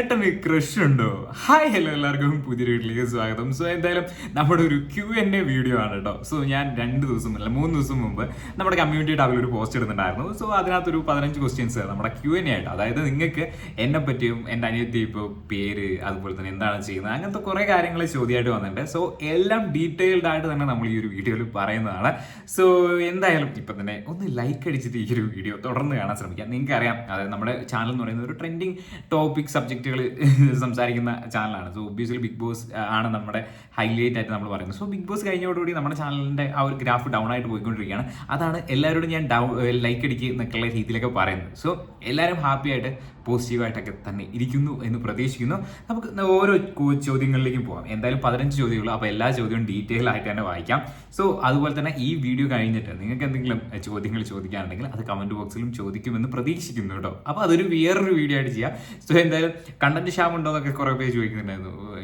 പെട്ടെന്ന് ക്രഷ് ഉണ്ടോ hi hello എല്ലാവർക്കും പുതിയൊരു വീട്ടിലേക്ക് സ്വാഗതം. സോ എന്തായാലും നമ്മുടെ ഒരു ക്യു എൻ എ വീഡിയോ ആണ് കേട്ടോ സോ ഞാൻ രണ്ട് ദിവസം അല്ല മൂന്ന് ദിവസം മുമ്പ് നമ്മുടെ കമ്മ്യൂണിറ്റി ടാബിൽ ഒരു പോസ്റ്റ് ഇടുന്നുണ്ടായിരുന്നു. സോ അതിനകത്തൊരു പതിനഞ്ച് ക്വസ്റ്റ്യൻസ് നമ്മുടെ ക്യു എൻ എ ആയിട്ട്. അതായത് നിങ്ങൾക്ക് എന്നെ പറ്റിയും എന്റെ അനിയത്തി ഇപ്പോൾ പേര് അതുപോലെ തന്നെ എന്താണ് ചെയ്യുന്നത് അങ്ങനത്തെ കുറേ കാര്യങ്ങൾ ചോദ്യമായിട്ട് വന്നിട്ടുണ്ട്. സോ എല്ലാം ഡീറ്റെയിൽഡ് ആയിട്ട് തന്നെ നമ്മൾ ഈ ഒരു വീഡിയോയിൽ പറയുന്നതാണ്. സോ എന്തായാലും ഇപ്പം തന്നെ ഒന്ന് ലൈക്ക് അടിച്ചിട്ട് ഈ ഒരു വീഡിയോ തുടർന്ന് കാണാൻ ശ്രമിക്കാം. നിങ്ങൾക്ക് അറിയാം അതായത് നമ്മുടെ ചാനൽ എന്ന് പറയുന്നത് ഒരു ട്രെൻഡിങ് ടോപ്പിക് സബ്ജക്റ്റുകൾ സംസാരിക്കുന്ന ചാനലാണ്. സോ ഒബിയസ്ലി ബിഗ് ബോസ് ആണ് നമ്മുടെ ഹൈലൈറ്റ് ആയിട്ട് നമ്മൾ പറയുന്നത്. സോ ബിഗ് ബോസ് കഴിഞ്ഞതോടുകൂടി നമ്മുടെ ചാനലിന്റെ ആ ഒരു ഗ്രാഫ് ഡൗൺ ആയിട്ട് പോയിക്കൊണ്ടിരിക്കുകയാണ്. അതാണ് എല്ലാവരോടും ഞാൻ ഡൗ ലൈക്ക് അടിക്കുക എന്നൊക്കെയുള്ള രീതിയിലൊക്കെ പറയുന്നത്. സോ എല്ലാവരും ഹാപ്പി ആയിട്ട് പോസിറ്റീവായിട്ടൊക്കെ തന്നെ ഇരിക്കുന്നു എന്ന് പ്രതീക്ഷിക്കുന്നു. നമുക്ക് ഓരോ ചോദ്യങ്ങളിലേക്കും പോകാം എന്തായാലും പതിനഞ്ച് ചോദ്യമുള്ളൂ അപ്പോൾ എല്ലാ ചോദ്യവും ഡീറ്റെയിൽ ആയിട്ട് തന്നെ വായിക്കാം. സോ അതുപോലെ തന്നെ ഈ വീഡിയോ കഴിഞ്ഞിട്ട് നിങ്ങൾക്ക് എന്തെങ്കിലും ചോദ്യങ്ങൾ ചോദിക്കാനുണ്ടെങ്കിൽ അത് കമന്റ് ബോക്സിലും ചോദിക്കുമെന്ന് പ്രതീക്ഷിക്കുന്നു കേട്ടോ. അപ്പോൾ അതൊരു വേറൊരു വീഡിയോ ആയിട്ട് ചെയ്യാം. സോ എന്തായാലും കണ്ടന്റ് ഷ്യാം ഉണ്ടോ എന്നൊക്കെ കുറേ പേര് ചോദിക്കുന്നുണ്ടായിരുന്നു.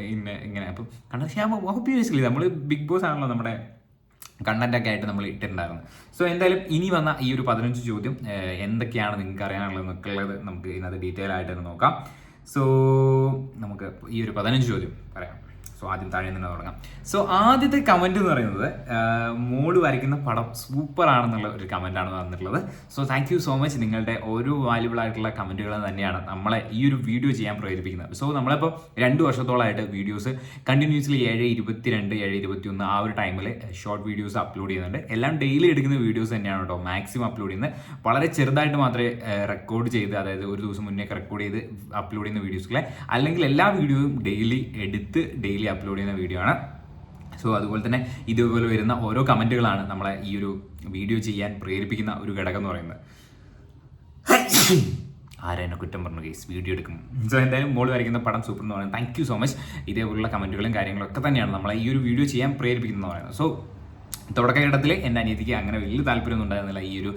ഇങ്ങനെ. അപ്പം കണ്ടന്റ് ഷ്യാം ഓബിയസ്ലി നമ്മൾ ബിഗ് ബോസ് ആണല്ലോ നമ്മുടെ കണ്ടന്റ് ഒക്കെ ആയിട്ട് നമ്മൾ ഇട്ടിട്ടുണ്ടായിരുന്നു. സോ എന്തായാലും ഇനി വന്ന ഈ ഒരു പതിനഞ്ച് ചോദ്യം എന്തൊക്കെയാണ് നിങ്ങൾക്ക് അറിയാനുള്ളത് നമുക്ക് ഇതിനകത്ത് ഡീറ്റെയിൽ ആയിട്ട് നോക്കാം. സോ നമുക്ക് ഈ ഒരു പതിനഞ്ച് ചോദ്യം പറയാം. സോ ആദ്യം താഴെ നിന്ന് തുടങ്ങാം. സോ ആദ്യത്തെ കമന്റ് എന്ന് പറയുന്നത് മോൾ വരയ്ക്കുന്ന പടം സൂപ്പർ ആണെന്നുള്ള ഒരു കമന്റ് ആണ് വന്നിട്ടുള്ളത്. So thank you so much നിങ്ങളുടെ ഓരോ വാല്യുബിൾ ആയിട്ടുള്ള കമന്റുകൾ തന്നെയാണ് നമ്മളെ ഈ ഒരു വീഡിയോ ചെയ്യാൻ പ്രേരിപ്പിക്കുന്നത്. സോ നമ്മളിപ്പോൾ രണ്ട് വർഷത്തോളമായിട്ട് വീഡിയോസ് കണ്ടിന്യൂസ്ലി ഏഴ് ഇരുപത്തിരണ്ട് ഏഴ് ഇരുപത്തി ഒന്ന് ആ ഒരു ടൈമിൽ ഷോർട്ട് വീഡിയോസ് അപ്ലോഡ് ചെയ്യുന്നുണ്ട്. എല്ലാം ഡെയിലി എടുക്കുന്ന വീഡിയോസ് തന്നെയാണ് കേട്ടോ മാക്സിമം അപ്ലോഡ് ചെയ്യുന്നത്. വളരെ ചെറുതായിട്ട് മാത്രമേ റെക്കോർഡ് ചെയ്ത് അതായത് ഒരു ദിവസം മുന്നേ റെക്കോർഡ് ചെയ്ത് അപ്ലോഡ് ചെയ്യുന്ന വീഡിയോസുകളെ അല്ലെങ്കിൽ എല്ലാ വീഡിയോയും ഡെയിലി എടുത്ത് ഡെയിലി അപ്ലോഡ് ചെയ്യുന്ന വീഡിയോ ആണ്. സോ അതുപോലെ തന്നെ ഇതുപോലെ വരുന്ന ഓരോ കമന്റുകളാണ് നമ്മളെ ഈ ഒരു വീഡിയോ ചെയ്യാൻ പ്രേരിപ്പിക്കുന്ന ഒരു ഘടകം എന്ന് പറയുന്നത്. ആരെന്നെ കുറ്റം പറഞ്ഞു കേസ് വീഡിയോ എടുക്കും. സോ എന്തായാലും മോൾ വരയ്ക്കുന്ന പടം സൂപ്പർ എന്ന് പറയുന്നത്. താങ്ക് യു സോ മച്ച് ഇതേപോലുള്ള കമന്റുകളും കാര്യങ്ങളൊക്കെ തന്നെയാണ് നമ്മളെ ഈ ഒരു വീഡിയോ ചെയ്യാൻ പ്രേരിപ്പിക്കുന്നത് പറയുന്നത്. സോ തുടക്കഘട്ടത്തിൽ എന്റെ അനിയത്തിക്ക് അങ്ങനെ വലിയ താല്പര്യമൊന്നും ഉണ്ടായിരുന്നില്ല ഈ ഒരു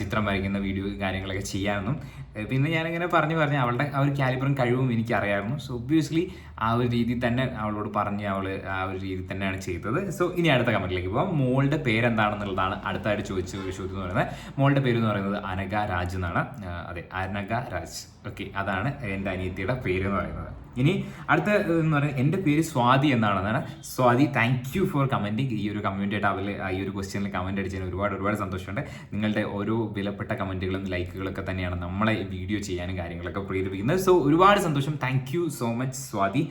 ചിത്രം വരയ്ക്കുന്ന വീഡിയോ കാര്യങ്ങളൊക്കെ ചെയ്യാനൊന്നും ഏഹ് പിന്നെ ഞാനിങ്ങനെ പറഞ്ഞു പറഞ്ഞ് അവളുടെ ആ ഒരു കാലിബറും കഴിവും എനിക്ക് അറിയാമായിരുന്നു സോ ഒബ്വിയസ്ലി ആ ഒരു രീതി തന്നെ അവളോട് പറഞ്ഞ് അവൾ ആ ഒരു രീതിയിൽ തന്നെയാണ് ചെയ്തത്. സോ ഇനി അടുത്ത കമന്റിലേക്ക് പോകാം മോളുടെ പേരെന്താണെന്നുള്ളതാണ് അടുത്തായിട്ട് ചോദിച്ച ഒരു ചോദ്യം എന്ന് പറയുന്നത്. മോളുടെ പേര് എന്ന് പറയുന്നത് അനഘ രാജ് എന്നാണ്. അതെ അനഘ രാജ്. ഓക്കെ അതാണ് എന്റെ അനിയത്തിയുടെ പേര് എന്ന് പറയുന്നത്. ഇനി അടുത്ത എന്ന് പറയുന്നത് എന്റെ പേര് സ്വാതി എന്നാണ്. അതാണ് Swathi thank you for commenting ഈ ഒരു കമ്മ്യൂണിറ്റി ടാബിൽ ഈ ഒരു ക്വസ്റ്റ്യനിൽ കമന്റ് അടിച്ചതിന് ഒരുപാട് ഒരുപാട് സന്തോഷമുണ്ട്. നിങ്ങളുടെ ഓരോ വിലപ്പെട്ട കമന്റുകളും ലൈക്കുകളൊക്കെ തന്നെയാണ് നമ്മളെ വീഡിയോ ചെയ്യാനും കാര്യങ്ങളൊക്കെ പ്രേരിപ്പിക്കുന്നത്. സോ ഒരുപാട് സന്തോഷം. Thank you so much Swathi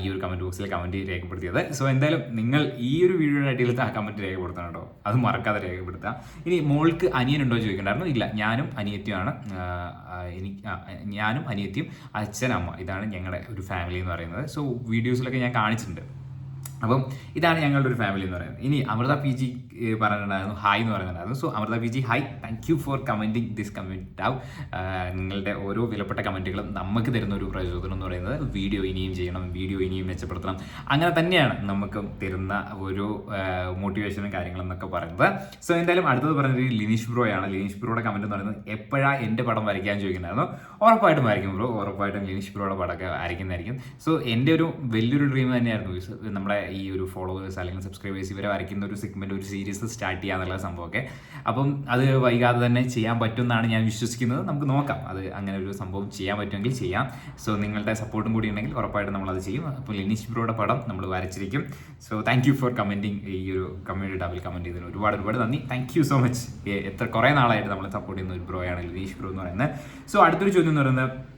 ഈ ഒരു കമന്റ് ബോക്സിൽ കമന്റ് രേഖപ്പെടുത്തിയത്. സോ എന്തായാലും നിങ്ങൾ ഈ ഒരു വീഡിയോയുടെ അടിയിൽ ആ കമന്റ് രേഖപ്പെടുത്തണം കേട്ടോ. അത് മറക്കാതെ രേഖപ്പെടുത്താം ഇനി മോൾക്ക് അനിയനുണ്ടോ ചോദിക്കണ്ടായിരുന്നു. ഇല്ല ഞാനും അനിയത്തിയുമാണ്. എനിക്ക് ഞാനും അനിയത്തിയും അച്ഛൻ അമ്മ. ഇതാണ് ഞങ്ങളുടെ ഒരു ഫാമിലി എന്ന് പറയുന്നത്. സോ വീഡിയോസിലൊക്കെ ഞാൻ കാണിച്ചിട്ടുണ്ട്. അപ്പം ഇതാണ് ഞങ്ങളുടെ ഒരു ഫാമിലി എന്ന് പറയുന്നത്. ഇനി അമൃത പി ജി പറഞ്ഞിട്ടുണ്ടായിരുന്നു ഹായ് എന്ന് പറയുന്നുണ്ടായിരുന്നു so Amrutha P G hi thank you for commenting this comment ആവ് നിങ്ങളുടെ ഓരോ വിലപ്പെട്ട കമന്റുകളും നമുക്ക് തരുന്ന ഒരു പ്രചോദനം എന്ന് പറയുന്നത് വീഡിയോ ഇനിയും ചെയ്യണം വീഡിയോ ഇനിയും മെച്ചപ്പെടുത്തണം. അങ്ങനെ തന്നെയാണ് നമുക്ക് തരുന്ന ഓരോ മോട്ടിവേഷനും കാര്യങ്ങളും എന്നൊക്കെ പറയുന്നത്. സോ എന്തായാലും അടുത്തത് പറയുന്നത് ലിനീഷ് ബ്രോയാണ് ലിനീഷ് ബ്രോയുടെ കമന്റ് എന്ന് പറയുന്നത് എപ്പോഴാ എന്റെ പടം വരയ്ക്കാൻ ചോദിക്കുന്നുണ്ടായിരുന്നു. ഉറപ്പായിട്ടും വരയ്ക്കും ബ്രോ. ഉറപ്പായിട്ടും ലിനീഷ് ബ്രോയുടെ പടമൊക്കെ വരയ്ക്കുന്നതായിരിക്കും. സോ എന്റെ ഒരു വലിയൊരു ഡ്രീം തന്നെയായിരുന്നു. നമ്മുടെ ഈ ഒരു ഫോളോവേഴ്സ് അല്ലെങ്കിൽ സബ്സ്ക്രൈബേഴ്സ് ഇവരെ വരയ്ക്കുന്ന ഒരു സെഗ്മെന്റ് ഒരു സീരീസ് സ്റ്റാർട്ട് ചെയ്യാന്നുള്ള സംഭവമൊക്കെ. അപ്പം അത് വൈകാതെ തന്നെ ചെയ്യാൻ പറ്റും എന്നാണ് ഞാൻ വിശ്വസിക്കുന്നത്. നമുക്ക് നോക്കാം. അത് അങ്ങനെ ഒരു സംഭവം ചെയ്യാൻ പറ്റുമെങ്കിൽ ചെയ്യാം. സോ നിങ്ങളുടെ സപ്പോർട്ടും കൂടി ഉണ്ടെങ്കിൽ ഉറപ്പായിട്ട് നമ്മൾ അത് ചെയ്യും. അപ്പോൾ ലിനീഷ് ബ്രോയുടെ പടം നമ്മൾ വരച്ചിരിക്കും. So thank you for commenting ഈ ഒരു കമ്മ്യൂണിറ്റി ഡബിൾ കമന്റ് ചെയ്തതിന് ഒരുപാട് ഒരുപാട് നന്ദി. താങ്ക് യു സോ മച്ച് എത്ര കുറേ നാളായിട്ട് നമ്മൾ സപ്പോർട്ട് ചെയ്യുന്ന ഒരു ബ്രോയാണ് ലിനീഷ് ബ്രോ എന്ന് പറയുന്നത്. സോ അടുത്തൊരു ചോദ്യം എന്ന് പറയുന്നത്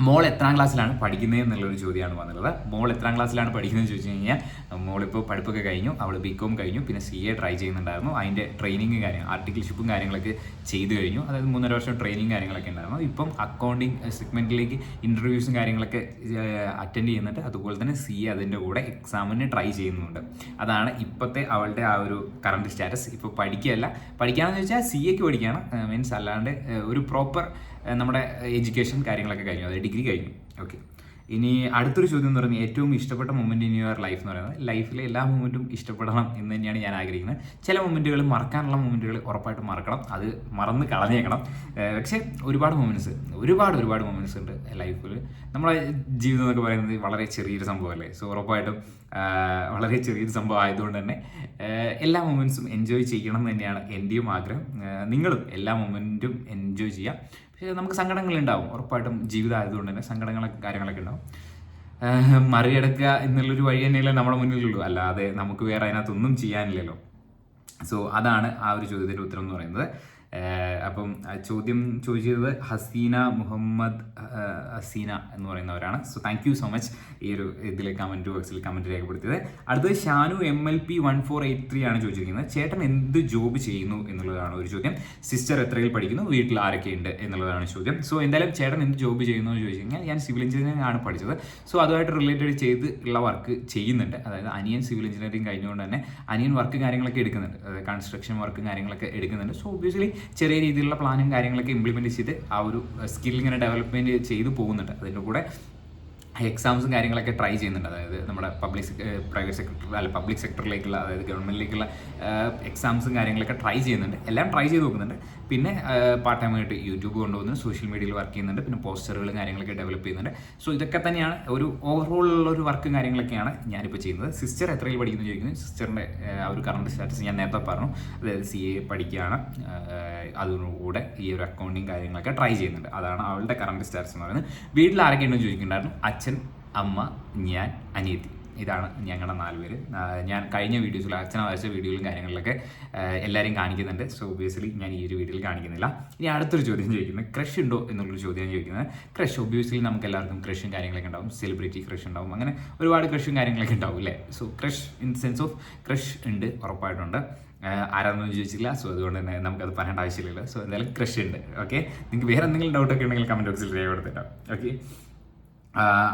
മോൾ എത്രാം ക്ലാസ്സിലാണ് പഠിക്കുന്നത് എന്നുള്ളൊരു ചോദ്യമാണ് വന്നിട്ടുള്ളത്. മോൾ എത്രാം ക്ലാസ്സിലാണ് പഠിക്കുന്നത് ചോദിച്ചു കഴിഞ്ഞാൽ മോളിപ്പോൾ പഠിപ്പൊക്കെ കഴിഞ്ഞു അവൾ ബികോം കഴിഞ്ഞു പിന്നെ സി എ ട്രൈ ചെയ്യുന്നുണ്ടായിരുന്നു. അതിന്റെ ട്രെയിനിങ് കാര്യം ആർട്ടിക്കൽഷിപ്പും കാര്യങ്ങളൊക്കെ ചെയ്തു കഴിഞ്ഞു. അതായത് മൂന്നര വർഷം ട്രെയിനിങ് കാര്യങ്ങളൊക്കെ ഉണ്ടായിരുന്നു. ഇപ്പം അക്കൗണ്ടിങ് സെഗ്മെന്റിലേക്ക് ഇന്റർവ്യൂസും കാര്യങ്ങളൊക്കെ അറ്റൻഡ് ചെയ്യുന്നുണ്ട്. അതുപോലെ തന്നെ സി എ അതിന്റെ കൂടെ എക്സാമിന് ട്രൈ ചെയ്യുന്നുണ്ട്. അതാണ് ഇപ്പോഴത്തെ അവളുടെ ആ ഒരു കറണ്ട് സ്റ്റാറ്റസ് ഇപ്പോൾ പഠിക്കുകയല്ല. പഠിക്കാമെന്ന് വെച്ചാൽ സി എക്ക് പഠിക്കുകയാണ് മീൻസ് അല്ലാണ്ട് ഒരു പ്രോപ്പർ നമ്മുടെ എഡ്യൂക്കേഷൻ കാര്യങ്ങളൊക്കെ കഴിഞ്ഞു. അതായത് ഡിഗ്രി കഴിഞ്ഞു. ഓക്കെ. ഇനി അടുത്തൊരു ചോദ്യം എന്ന് പറയുന്നത് ഏറ്റവും ഇഷ്ടപ്പെട്ട മൊമെന്റ് ഇൻ യുവർ ലൈഫ് എന്ന് പറയുന്നത് ലൈഫിലെ എല്ലാ മൊമെന്റും ഇഷ്ടപ്പെടണം എന്ന് തന്നെയാണ് ഞാൻ ആഗ്രഹിക്കുന്നത്. ചില മൊമെന്റുകൾ മറക്കാനുള്ള മൊമെന്റുകൾ ഉറപ്പായിട്ട് മറക്കണം. അത് മറന്ന് കളഞ്ഞേക്കണം. പക്ഷേ ഒരുപാട് മൊമെന്റ്സ് ഒരുപാട് ഒരുപാട് മൊമെന്റ്സ് ഉണ്ട് ലൈഫിൽ നമ്മുടെ ജീവിതം എന്നൊക്കെ പറയുന്നത് വളരെ ചെറിയൊരു സംഭവമല്ലേ? സോ ഉറപ്പായിട്ടും വളരെ ചെറിയൊരു സംഭവം ആയതുകൊണ്ട് തന്നെ എല്ലാ മൊമെന്റ്സും എൻജോയ് ചെയ്യണം എന്ന് തന്നെയാണ് എന്റെയും ആഗ്രഹം. നിങ്ങളും എല്ലാ മൊമെന്റും എൻജോയ് ചെയ്യുക നമുക്ക് സങ്കടങ്ങളുണ്ടാവും ഉറപ്പായിട്ടും ജീവിതം ആയതുകൊണ്ട് തന്നെ സങ്കടങ്ങളൊക്കെ കാര്യങ്ങളൊക്കെ ഉണ്ടാവും. മറികടക്കുക എന്നുള്ളൊരു വഴി തന്നെയല്ലേ നമ്മുടെ മുന്നിലുള്ളൂ. അല്ലാതെ നമുക്ക് വേറെ അതിനകത്തൊന്നും ചെയ്യാനില്ലല്ലോ. സോ അതാണ് ആ ഒരു ചോദ്യത്തിന്റെ ഉത്തരം എന്ന് പറയുന്നത്. അപ്പം ചോദ്യം ചോദിച്ചത് ഹസീന മുഹമ്മദ് ഹസീന എന്ന് പറയുന്നവരാണ്. So thank you so much ഈ ഒരു ഇതിൽ കമന്റ് ബോക്സിൽ കമന്റ് രേഖപ്പെടുത്തിയത്. അടുത്തത് Shanu M L P one four eight three ആണ് ചോദിച്ചിരിക്കുന്നത്. ചേട്ടൻ എന്ത് ജോബ് ചെയ്യുന്നു എന്നുള്ളതാണ് ഒരു ചോദ്യം. സിസ്റ്റർ എത്രയിൽ പഠിക്കുന്നു? വീട്ടിൽ ആരൊക്കെ ഉണ്ട് എന്നുള്ളതാണ് ചോദ്യം. സോ എന്തായാലും ചേട്ടൻ എന്ത് ജോബ് ചെയ്യുന്നു എന്ന് ചോദിച്ചു കഴിഞ്ഞാൽ ഞാൻ സിവിൽ എഞ്ചിനീയറിംഗ് ആണ് പഠിച്ചത്. സോ അതുമായിട്ട് റിലേറ്റഡ് ചെയ്ത് ഉള്ള വർക്ക് ചെയ്യുന്നുണ്ട്. അതായത് അനിയൻ സിവിൽ എഞ്ചിനീയറിംഗ് കഴിഞ്ഞുകൊണ്ട് തന്നെ അനിയൻ വർക്ക് കാര്യങ്ങളൊക്കെ എടുക്കുന്നുണ്ട്. കൺസ്ട്രക്ഷൻ വർക്കും കാര്യങ്ങളൊക്കെ എടുക്കുന്നുണ്ട്. സോ ഒബ്വിയസ്ലി ചെറിയ രീതിയിലുള്ള പ്ലാനും കാര്യങ്ങളൊക്കെ ഇംപ്ലിമെന്റ് ചെയ്ത് ആ ഒരു സ്കിൽ ഇങ്ങനെ ഡെവലപ്മെന്റ് ചെയ്ത് പോകുന്നുണ്ട്. അതിന്റെ കൂടെ എക്സാംസും കാര്യങ്ങളൊക്കെ ട്രൈ ചെയ്യുന്നുണ്ട്. അതായത് നമ്മുടെ പബ്ലിക് പ്രൈവറ്റ് സെക്ടർ അല്ല പബ്ലിക് സെക്ടറിലേക്കുള്ള അതായത് ഗവൺമെന്റിലേക്കുള്ള എക്സാംസും കാര്യങ്ങളൊക്കെ ട്രൈ ചെയ്യുന്നുണ്ട്. എല്ലാം ട്രൈ ചെയ്ത് നോക്കുന്നുണ്ട്. പിന്നെ പാർട്ട് ടൈം ആയിട്ട് യൂട്യൂബ് കൊണ്ടുവന്ന് സോഷ്യൽ മീഡിയയിൽ വർക്ക് ചെയ്യുന്നുണ്ട്. പിന്നെ പോസ്റ്ററുകളും കാര്യങ്ങളൊക്കെ ഡെവലപ്പ് ചെയ്യുന്നുണ്ട്. സോ ഇതൊക്കെ തന്നെയാണ് ഒരു ഓവറോൾ ഉള്ള ഒരു വർക്കും കാര്യങ്ങളൊക്കെയാണ് ഞാനിപ്പോൾ ചെയ്യുന്നത്. സിസ്റ്റർ എത്രയിൽ പഠിക്കുന്നു ചോദിക്കുന്നു. സിസ്റ്ററിന്റെ ആ ഒരു കറണ്ട് സ്റ്റാറ്റസ് ഞാൻ നേരത്തെ പറഞ്ഞു. അതായത് സി എ പഠിക്കുകയാണ്. അതിലൂടെ ഈ ഒരു അക്കൗണ്ടിങ് കാര്യങ്ങളൊക്കെ ട്രൈ ചെയ്യുന്നുണ്ട്. അതാണ് അവളുടെ കറണ്ട് സ്റ്റാറ്റസ് എന്ന് പറയുന്നത്. വീട്ടിൽ ആരൊക്കെ ഉണ്ടെന്ന് ചോദിക്കുന്നുണ്ടായിരുന്നു. അച്ഛൻ അമ്മ ഞാൻ അനിയത്തി. ഇതാണ് ഞങ്ങളുടെ നാല് പേര്. ഞാൻ കഴിഞ്ഞ വീഡിയോസിൽ അച്ഛനെ വരച്ച വീഡിയോയിലും കാര്യങ്ങളിലൊക്കെ എല്ലാവരെയും കാണിക്കുന്നുണ്ട്. സോ ഒബിയസ്ലി ഞാൻ ഈ ഒരു വീഡിയോയിൽ കാണിക്കുന്നില്ല. ഇനി അടുത്തൊരു ചോദ്യം ചോദിക്കുന്നത് ക്രഷ് ഉണ്ടോ എന്നുള്ളൊരു ചോദ്യം ചോദിക്കുന്നത് ക്രഷ് ഒബിയസ്ലി നമുക്ക് എല്ലാവർക്കും ക്രഷും കാര്യങ്ങളൊക്കെ ഉണ്ടാവും. സെലിബ്രിറ്റി ക്രഷ് ഉണ്ടാവും. അങ്ങനെ ഒരുപാട് ക്രഷും കാര്യങ്ങളൊക്കെ ഉണ്ടാവും അല്ലേ? So crush in sense of crush ഉണ്ട് ഉറപ്പായിട്ടുണ്ട്. ആരാണെന്ന് ചോദിച്ചില്ല സോ അതുകൊണ്ട് തന്നെ നമുക്കത് പറയേണ്ട ആവശ്യമില്ലല്ലോ. സോ എന്തായാലും ക്രഷ് ഉണ്ട്. ഓക്കെ നിങ്ങൾക്ക് വേറെ എന്തെങ്കിലും ഡൗട്ടൊക്കെ ഉണ്ടെങ്കിൽ കമന്റ് ബോക്സിൽ രേഖപ്പെടുത്തിട്ടോ. ഓക്കെ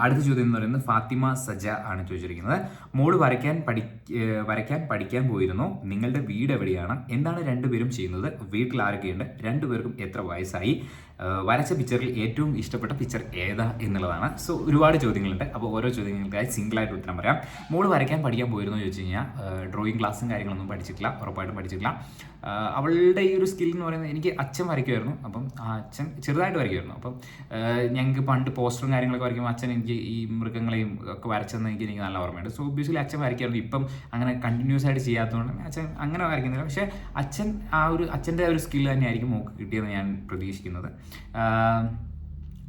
അടുത്ത ചോദ്യം എന്ന് പറയുന്നത് ഫാത്തിമ സജ ആണ് ചോദിച്ചിരിക്കുന്നത്. മോൾ വരയ്ക്കാൻ പഠി വരയ്ക്കാൻ പഠിക്കാൻ പോയിരുന്നു. നിങ്ങളുടെ വീട് എവിടെയാണ്? എന്താണ് രണ്ടുപേരും ചെയ്യുന്നത്? വീട്ടിൽ ആരൊക്കെയുണ്ട്? രണ്ടുപേർക്കും എത്ര വയസ്സായി? വരച്ച പിക്ചറിൽ ഏറ്റവും ഇഷ്ടപ്പെട്ട പിക്ചർ ഏതാ എന്നുള്ളതാണ്. സോ ഒരുപാട് ചോദ്യങ്ങളുണ്ട്. അപ്പോൾ ഓരോ ചോദ്യങ്ങൾക്കായി സിംഗിളായിട്ട് ഉത്തരം പറയാം. മോൾ വരയ്ക്കാൻ പഠിക്കാൻ പോയിരുന്നു ചോദിച്ചു കഴിഞ്ഞാൽ ഡ്രോയിങ് ക്ലാസ്സും കാര്യങ്ങളൊന്നും പഠിച്ചിട്ടില്ല. ഉറപ്പായിട്ടും പഠിച്ചിട്ടില്ല. അവളുടെ ഈ ഒരു സ്കിൽ എന്ന് പറയുന്നത് എനിക്ക് അച്ഛൻ വരയ്ക്കുമായിരുന്നു. അപ്പം ആ അച്ഛൻ ചെറുതായിട്ട് വരയ്ക്കുമായിരുന്നു. അപ്പം ഞങ്ങൾക്ക് പണ്ട് പോസ്റ്ററും കാര്യങ്ങളൊക്കെ വരയ്ക്കുമ്പോൾ അച്ഛൻ എനിക്ക് ഈ മൃഗങ്ങളെയും ഒക്കെ വരച്ചെന്ന് എനിക്ക് എനിക്ക് നല്ല ഓർമ്മയുണ്ട്. സോ ഒബ്വിയസ്ലി അച്ഛൻ വരയ്ക്കായിരുന്നു. ഇപ്പം അങ്ങനെ കണ്ടിന്യൂസ് ആയിട്ട് ചെയ്യാത്തതുകൊണ്ട് അച്ഛൻ അങ്ങനെ വരയ്ക്കുന്നില്ല. പക്ഷേ അച്ഛൻ ആ ഒരു അച്ഛന്റെ ഒരു സ്കിൽ തന്നെയായിരിക്കും മോക്ക് കിട്ടിയെന്ന് ഞാൻ പ്രതീക്ഷിക്കുന്നത്. 呃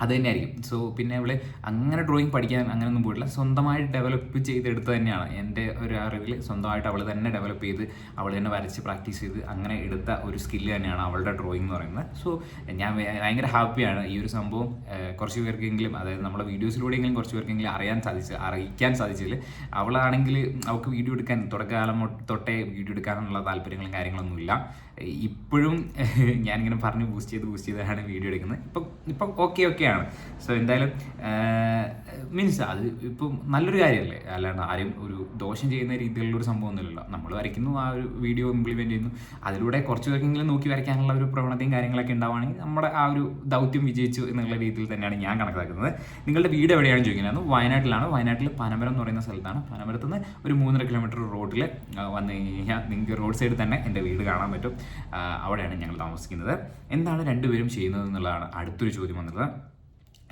അത് തന്നെയായിരിക്കും സോ പിന്നെ അവൾ അങ്ങനെ ഡ്രോയിങ് പഠിക്കാൻ അങ്ങനെയൊന്നും പോയിട്ടില്ല. സ്വന്തമായിട്ട് ഡെവലപ്പ് ചെയ്തെടുത്ത് തന്നെയാണ്. എന്റെ ഒരു അറിവിൽ സ്വന്തമായിട്ട് അവൾ തന്നെ ഡെവലപ്പ് ചെയ്ത് അവൾ തന്നെ വരച്ച് പ്രാക്ടീസ് ചെയ്ത് അങ്ങനെ എടുത്ത ഒരു സ്കില്ല് തന്നെയാണ് അവളുടെ ഡ്രോയിങ് എന്ന് പറയുന്നത്. സോ ഞാൻ ഭയ- ഭയങ്കര ഹാപ്പിയാണ് ഈ ഒരു സംഭവം. കുറച്ച് പേർക്കെങ്കിലും അതായത് നമ്മുടെ വീഡിയോസിലൂടെയെങ്കിലും കുറച്ച് പേർക്കെങ്കിലും അറിയാൻ സാധിച്ചു അറിയിക്കാൻ സാധിച്ചതിൽ അവളാണെങ്കിൽ അവൾക്ക് വീഡിയോ എടുക്കാൻ തുടക്കകാലം തൊട്ടേ വീഡിയോ എടുക്കാനുള്ള താല്പര്യങ്ങളും കാര്യങ്ങളൊന്നുമില്ല. ഇപ്പോഴും ഞാനിങ്ങനെ പറഞ്ഞ് ബൂസ്റ്റ് ചെയ്ത് ബൂസ്റ്റ് ചെയ്താണ് വീഡിയോ എടുക്കുന്നത്. ഇപ്പം ഇപ്പം ഓക്കെ ഓക്കെ ഓക്കെയാണ് സോ എന്തായാലും മീൻസ് അത് ഇപ്പം നല്ലൊരു കാര്യമല്ലേ? അല്ലാണ്ട് ആരും ഒരു ദോഷം ചെയ്യുന്ന രീതിയിലുള്ള ഒരു സംഭവമൊന്നുമില്ലല്ലോ. നമ്മൾ വരയ്ക്കുന്നു ആ ഒരു വീഡിയോ ഇംപ്ലിമെന്റ് ചെയ്യുന്നു. അതിലൂടെ കുറച്ച് പേർക്കെങ്കിലും നോക്കി വരയ്ക്കാനുള്ള ഒരു പ്രവണതയും കാര്യങ്ങളൊക്കെ ഉണ്ടാവുകയാണെങ്കിൽ നമ്മുടെ ആ ഒരു ദൗത്യം വിജയിച്ചു എന്നുള്ള രീതിയിൽ തന്നെയാണ് ഞാൻ കണക്കാക്കുന്നത്. നിങ്ങളുടെ വീട് എവിടെയാണ് ചോദിക്കുന്നത് വയനാട്ടിലാണ്. വയനാട്ടിൽ പനമരം എന്ന് പറയുന്ന സ്ഥലത്താണ്. പനമരത്ത് നിന്ന് ഒരു മൂന്നര കിലോമീറ്റർ റോഡിൽ വന്നു കഴിഞ്ഞാൽ നിങ്ങൾക്ക് റോഡ് സൈഡിൽ തന്നെ എന്റെ വീട് കാണാൻ പറ്റും. അവിടെയാണ് ഞങ്ങൾ താമസിക്കുന്നത്. എന്താണ് രണ്ടുപേരും ചെയ്യുന്നത് എന്നുള്ളതാണ് അടുത്തൊരു ചോദ്യം വന്നത്.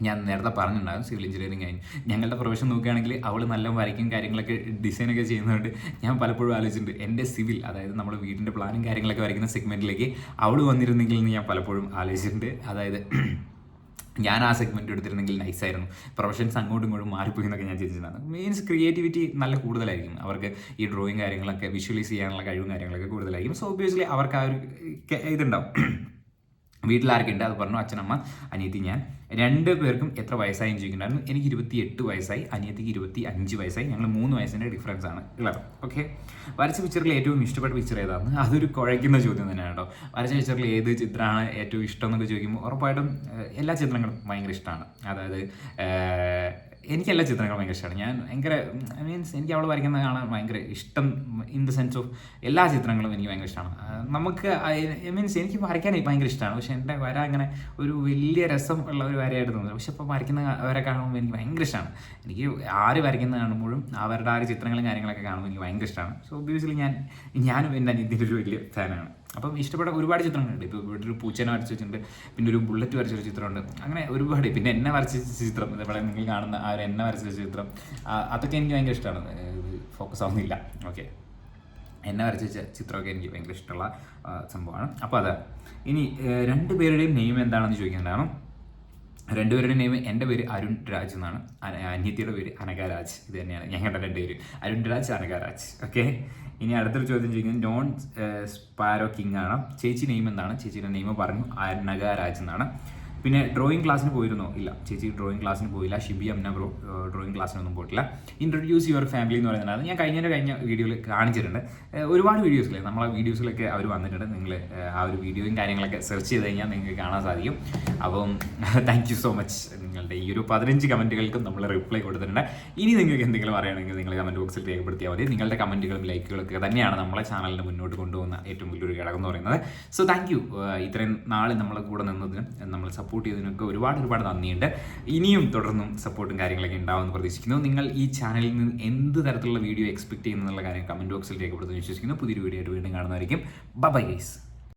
ഞാൻ നേരത്തെ പറഞ്ഞിട്ടുണ്ടായിരുന്നു സിവിൽ എഞ്ചിനീയറിംഗ് കഴിഞ്ഞ്. ഞങ്ങളുടെ പ്രൊഫഷൻ നോക്കുകയാണെങ്കിൽ അവൾ നല്ല വരയ്ക്കും കാര്യങ്ങളൊക്കെ ഡിസൈനൊക്കെ ചെയ്യുന്നതുകൊണ്ട് ഞാൻ പലപ്പോഴും ആലോചിച്ചിട്ടുണ്ട്. എന്റെ സിവിൽ അതായത് നമ്മുടെ വീടിന്റെ പ്ലാനും കാര്യങ്ങളൊക്കെ വരയ്ക്കുന്ന സെഗ്മെന്റിലേക്ക് അവൾ വന്നിരുന്നെങ്കിൽ എന്ന് ഞാൻ പലപ്പോഴും ആലോചിച്ചിട്ടുണ്ട്. അതായത് ഞാൻ ആ സെഗ്മെന്റ് എടുത്തിരുന്നെങ്കിൽ നൈസായിരുന്നു പ്രൊഫഷൻസ് അങ്ങോട്ടും ഇങ്ങോട്ടും മാറിപ്പോയി എന്നൊക്കെ ഞാൻ ചിന്തിച്ചിട്ടുണ്ടായിരുന്നു. മീൻസ് ക്രിയേറ്റിവിറ്റി നല്ല കൂടുതലായിരിക്കും. അവർക്ക് ഈ ഡ്രോയിങ് കാര്യങ്ങളൊക്കെ വിഷ്വലൈസ് ചെയ്യാനുള്ള കഴിവും കാര്യങ്ങളൊക്കെ കൂടുതലായിരിക്കും. സോ ഒബ്വിയസ്ലി അവർക്ക് ആ ഒരു ഇതുണ്ടാവും. വീട്ടിലാർക്കുണ്ട് അത് പറഞ്ഞു അച്ഛനമ്മ അനിയത്തി ഞാൻ. രണ്ട് പേർക്കും എത്ര വയസ്സായി ചോദിക്കുന്നുണ്ടായിരുന്നു. എനിക്ക് ഇരുപത്തി എട്ട് വയസ്സായി അനിയത്തിക്ക് ഇരുപത്തി അഞ്ച് വയസ്സായി. ഞങ്ങൾ മൂന്ന് വയസ്സിന്റെ ഡിഫറൻസ് ആണ് ഉള്ളത്. ഓക്കെ വരച്ച പിക്ചറിൽ ഏറ്റവും ഇഷ്ടപ്പെട്ട പിക്ചർ ഏതാണ്? അതൊരു കുഴയ്ക്കുന്ന ചോദ്യം തന്നെയാണ് കേട്ടോ. വരച്ച പിക്ചറിൽ ഏത് ചിത്രമാണ് ഏറ്റവും ഇഷ്ടം എന്നൊക്കെ ചോദിക്കുമ്പോൾ ഉറപ്പായിട്ടും എല്ലാ ചിത്രങ്ങളും ഭയങ്കര ഇഷ്ടമാണ്. അതായത് എനിക്ക് എല്ലാ ചിത്രങ്ങളും ഭയങ്കര ഇഷ്ടമാണ് ഞാൻ ഭയങ്കര മീൻസ് എനിക്ക് അവൾ വരയ്ക്കുന്നത് കാണാൻ ഭയങ്കര ഇഷ്ടം ഇൻ ദ സെൻസ് ഓഫ് എല്ലാ ചിത്രങ്ങളും എനിക്ക് ഭയങ്കര ഇഷ്ടമാണ് നമുക്ക് മീൻസ് എനിക്ക് വരയ്ക്കാൻ ഭയങ്കര ഇഷ്ടമാണ് പക്ഷെ എന്റെ വര അങ്ങനെ ഒരു വലിയ രസം ഉള്ള ഒരു വരയായിട്ട് തോന്നുന്നു പക്ഷെ ഇപ്പോൾ വരയ്ക്കുന്ന വര കാണുമ്പോൾ എനിക്ക് ഭയങ്കര ഇഷ്ടമാണ് എനിക്ക് ആര് വരയ്ക്കുന്നത് കാണുമ്പോഴും അവരുടെ ആ ചിത്രങ്ങളും കാര്യങ്ങളൊക്കെ കാണുമ്പോൾ എനിക്ക് ഭയങ്കര ഇഷ്ടമാണ് സോ ഒബ്വിയസ്ലി ഞാൻ ഞാനും എന്റെ അനിയത്തിന്റെ ഒരു വലിയ ഫാനാണ് അപ്പം ഇഷ്ടപ്പെട്ട ഒരുപാട് ചിത്രങ്ങളുണ്ട്. ഇപ്പോൾ ഇവിടെ ഒരു പൂച്ചനെ വരച്ച് വെച്ചിട്ടുണ്ട്. പിന്നെ ഒരു ബുള്ളറ്റ് വരച്ചൊരു ചിത്രമുണ്ട്. അങ്ങനെ ഒരുപാട്. പിന്നെ എന്നെ വരച്ച ചിത്രം. ഇവിടെ നിങ്ങൾ കാണുന്ന ആ ഒരു എന്നെ വരച്ച ചിത്രം. അതൊക്കെ എനിക്ക് ഭയങ്കര ഇഷ്ടമാണ്. ഫോക്കസ് ആവുന്നില്ല. ഓക്കെ എന്നെ വരച്ച ചിത്രമൊക്കെ എനിക്ക് ഭയങ്കര ഇഷ്ടമുള്ള സംഭവമാണ്. അപ്പോൾ അത്. ഇനി രണ്ട് പേരുടെയും നെയിം എന്താണെന്ന് ചോദിക്കുന്നുണ്ടാണ് രണ്ടുപേരുടെയും നെയിം എന്റെ പേര് അരുൺ രാജ് എന്നാണ്. അന- അനിയത്തിയുടെ പേര് അനകാരാജ് രാജ്. ഇത് തന്നെയാണ്. ഞങ്ങളുടെ രണ്ട് പേര്. അരുൺ രാജ് അനകാരാജ് ഓക്കെ ഇനി അടുത്തൊരു ചോദ്യം ചോദിക്കുന്നത് നോൺ സ്പാരോ കിങ് ആണ്. ചേച്ചി നെയിം എന്താണ്? ചേച്ചിയുടെ നെയിം പറഞ്ഞു അനകാരാജ് എന്നാണ്. പിന്നെ ഡ്രോയിങ് ക്ലാസ്സിന് പോയിരുന്നോ? ഇല്ല. ചേച്ചി ഡ്രോയിങ് ക്ലാസ്സിന് പോയില്ല. ഷിബി അമ്ന ബ്രോ ഡ്രോയിങ് ക്ലാസ്സിനൊന്നും പോയിട്ടില്ല. ഇൻട്രൊഡ്യൂസ് യുവർ ഫാമിലി എന്ന് പറയുന്നത് ഞാൻ കഴിഞ്ഞ കഴിഞ്ഞ വീഡിയോയിൽ കാണിച്ചിട്ടുണ്ട്. ഒരുപാട് വീഡിയോസിലെ നമ്മളെ വീഡിയോസിലൊക്കെ അവർ വന്നിട്ടുണ്ട്. നിങ്ങൾ ആ ഒരു വീഡിയോയും കാര്യങ്ങളൊക്കെ സെർച്ച് ചെയ്ത് കഴിഞ്ഞാൽ നിങ്ങൾക്ക് കാണാൻ സാധിക്കും. അപ്പം താങ്ക് സോ മച്ച് നിങ്ങളുടെ ഈ ഒരു പതിനഞ്ച് കമന്റുകൾക്കും നമ്മൾ റിപ്ലൈ കൊടുത്തിട്ടുണ്ട്. ഇനി നിങ്ങൾക്ക് എന്തെങ്കിലും അറിയണമെങ്കിൽ നിങ്ങൾ കമന്റ് ബോക്സിൽ രേഖപ്പെടുത്തിയാൽ മതി. നിങ്ങളുടെ കമന്റുകളും ലൈക്കുകളൊക്കെ തന്നെയാണ് നമ്മളെ ചാനലിന് മുന്നോട്ട് കൊണ്ടുപോകുന്ന ഏറ്റവും വലിയൊരു ഘടകം എന്ന് പറയുന്നത്. സോ താങ്ക് യു ഇത്രയും നാൾ നമ്മളെ കൂടെ നിന്നതിനും നമ്മൾ സപ്പോർട്ട് ചെയ്തതിനൊക്കെ ഒരുപാട് ഒരുപാട് നന്ദിയുണ്ട്. ഇനിയും തുടർന്നും സപ്പോർട്ടും കാര്യങ്ങളൊക്കെ ഉണ്ടാവുമെന്ന് പ്രതീക്ഷിക്കുന്നു. നിങ്ങൾ ഈ ചാനലിൽ നിന്ന് എന്ത് തരത്തിലുള്ള വീഡിയോ എക്സ്പെക്ട് ചെയ്യുന്നുള്ള കാര്യം കമന്റ് ബോക്സിൽ രേഖപ്പെടുത്തുമെന്ന് വിശ്വസിക്കുന്നു. പുതിയൊരു വീഡിയോ ആയിട്ട് വീണ്ടും കാണുന്നതായിരിക്കും. Bye guys